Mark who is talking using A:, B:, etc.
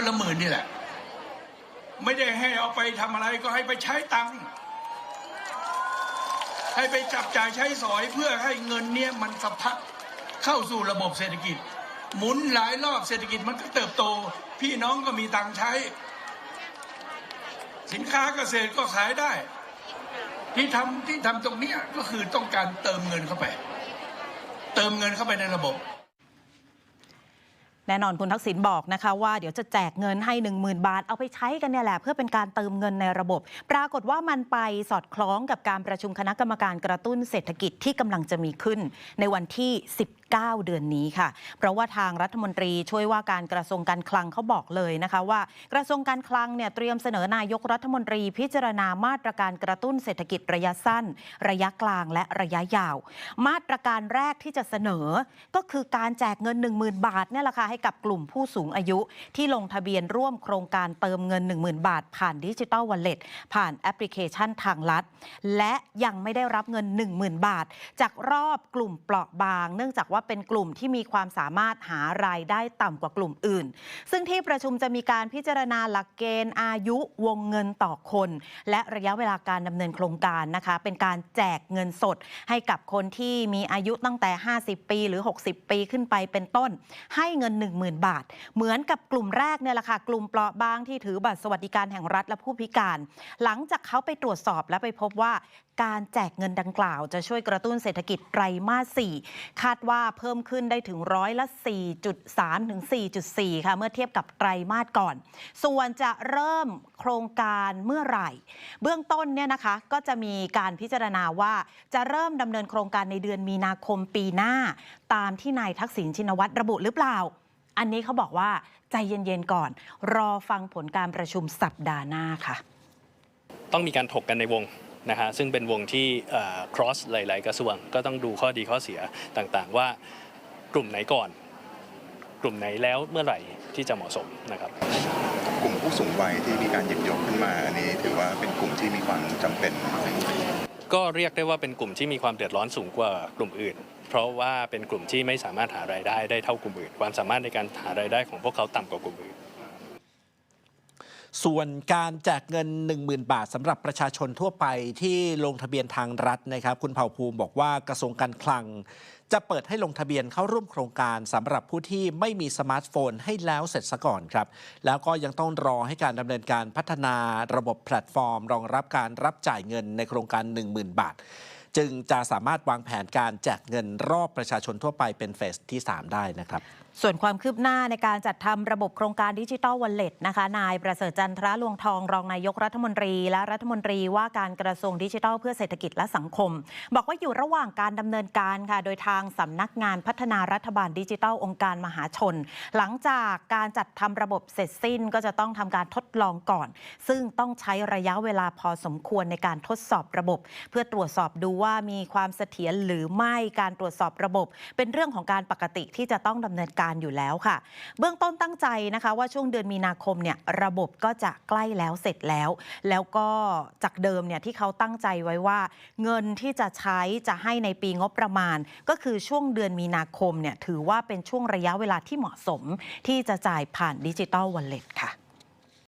A: คนละหมื่นนี่แหละ ไม่ได้ให้เอาไปทำอะไรก็ให้ไปใช้ตังค์ให้ไปจับจ่ายใช้สอยเพื่อให้เงินเนี่ยมันสะพัดเข้าสู่ระบบเศรษฐกิจ หมุนหลายรอบเศรษฐกิจมันก็เติบโต พี่น้องก็มีตังค์ใช้ สินค้าเกษตรก็ขายได้ ที่ทำที่ทำตรงเนี้ยก็คือต้องการเติมเงินเข้าไป เติมเงินเข้าไปในระบบ
B: แน่นอนคุณทักษิณบอกนะคะว่าเดี๋ยวจะแจกเงินให้ 10,000 บาท เอาไปใช้กันเนี่ยแหละ เพื่อเป็นการเติมเงินในระบบ ปรากฏว่ามันไปสอดคล้องกับการประชุมคณะกรรมการกระตุ้นเศรษฐกิจที่กำลังจะมีขึ้น ในวันที่ 9 เดือนนี้ค่ะ เพราะว่าทางรัฐมนตรีช่วยว่าการกระทรวงการคลังเขาบอกเลยนะคะว่า กระทรวงการคลังเนี่ยเตรียมเสนอนายกรัฐมนตรีพิจารณามาตรการกระตุ้นเศรษฐกิจระยะสั้น ระยะกลางและระยะยาว มาตรการแรกที่จะเสนอ ก็คือการแจกเงิน 10,000 บาทเนี่ยแหละค่ะให้กับกลุ่มผู้สูงอายุ ที่ลงทะเบียนร่วมโครงการเติมเงิน 10,000 บาท ผ่านดิจิ t a ลวอลเล็ตผ่านแอปพลิเคชันทางลัด และยังไม่ได้รับเงิน 10,000 บาท จากรอบกลุ่มเปราะบาง เนื่องจากว่าาเป็นกลุ่มที่มีความสามารถหารายได้ต่ำกว่ากลุ่มอื่น ซึ่งที่ประชุมจะมีการพิจารณาหลักเกณฑ์อายุวงเงินต่อคน และระยะเวลาการดำเนินโครงการนะคะ เป็นการแจกเงินสดให้กับคนที่มีอายุตั้งแต่ 50 ปีหรือ 60 ปีขึ้นไปเป็นต้น ให้เงิน 10,000 บาท เหมือนกับกลุ่มแรกเนี่ยแหละค่ะกลุ่มเปราะบางที่ถือบัตรสวัสดิการแห่งรัฐและผู้พิการ หลังจากเขาไปตรวจสอบและไปพบว่าการแจกเงินดังกล่าว จะช่วยกระตุ้นเศรษฐกิจไตรมาส 4 คาดว่าเพิ่มขึ้นได้ถึงร้อยละ 4.3 ถึง 4.4 ค่ะ เมื่อเทียบกับไตรมาสก่อน ส่วนจะเริ่มโครงการเมื่อไหร่ เบื้องต้นเนี่ยนะคะก็จะมีการพิจารณาว่าจะเริ่มดำเนินโครงการในเดือนมีนาคมปีหน้า ตามที่นายทักษิณชินวัตรระบุหรือเปล่า อันนี้เขาบอกว่าใจเย็นๆก่อน รอฟังผลการประชุมสัปดาห์หน้าค่ะ
C: ต้องมีการถกกันในวง นะฮะซึ่งเป็นวงที่เอ่อ cross หลาย ๆ กระทรวงก็ต้องดูข้อดีข้อเสียต่างๆ ว่ากลุ่มไหนก่อน กลุ่มไหนแล้วเมื่อไหร่ที่จะเหมาะสมนะครับ
D: กลุ่มผู้สูงวัยที่มีการหยิบยกขึ้นมาอันนี้ถือว่าเป็นกลุ่มที่มีความจำเป็น
C: ก็เรียกได้ว่าเป็นกลุ่มที่มีความเดือดร้อนสูงกว่ากลุ่มอื่น เพราะว่าเป็นกลุ่มที่ไม่สามารถหารายได้ได้เท่ากลุ่มอื่น ความสามารถในการหารายได้ของพวกเขาต่ำกว่ากลุ่มอื่น
E: ส่วนการแจกเงิน 10,000 บาทสำหรับประชาชนทั่วไปที่ลงทะเบียนทางรัฐนะครับ คุณเผ่าภูมิบอกว่ากระทรวงการคลัง จะเปิดให้ลงทะเบียนเข้าร่วมโครงการสำหรับผู้ที่ไม่มีสมาร์ทโฟนให้แล้วเสร็จซะก่อนครับ แล้วก็ยังต้องรอให้การดำเนินการพัฒนาระบบแพลตฟอร์ม รองรับการรับจ่ายเงินในโครงการ 10,000 บาท จึงจะสามารถวางแผนการแจกเงินรอบประชาชนทั่วไปเป็นเฟสที่ 3 ได้นะครับ
B: ส่วนความคืบหน้าในการจัดทำระบบโครงการดิจิ t a ลวอลเล็ตนะคะ นายประเสริฐจันทระลวงทองรองนายกรัฐมนตรี และรัฐมนตรีว่าการกระทรวงดิจิทัลเพื่อเศรษฐกิจและสังคม บอกว่าอยู่ระหว่างการดำเนินการค่ะ โดยทางสำนักงานพัฒนารัฐบาลดิจิทัลองค์การมหาชน หลังจากการจัดทำระบบเสร็จสิ้นก็จะต้องทำการทดลองก่อน ซึ่งต้องใช้ระยะเวลาพอสมควรในการทดสอบระบบ เพื่อตรวจสอบดูว่ามีความเสถียรหรือไม่การตรวจสอบระบบ เป็นเรื่องของการปกติที่จะต้องดำเนินการอยู่แล้วค่ะ เบื้องต้นตั้งใจนะคะว่าช่วงเดือนมีนาคมเนี่ยระบบก็จะใกล้แล้วเสร็จแล้ว แล้วก็จากเดิมเนี่ยที่เขาตั้งใจไว้ว่า เงินที่จะใช้จะให้ในปีงบประมาณ ก็คือช่วงเดือนมีนาคมเนี่ยถือว่าเป็นช่วงระยะเวลาที่เหมาะสม ที่จะจ่ายผ่านดิจิตอลวอลเล็ตค่ะ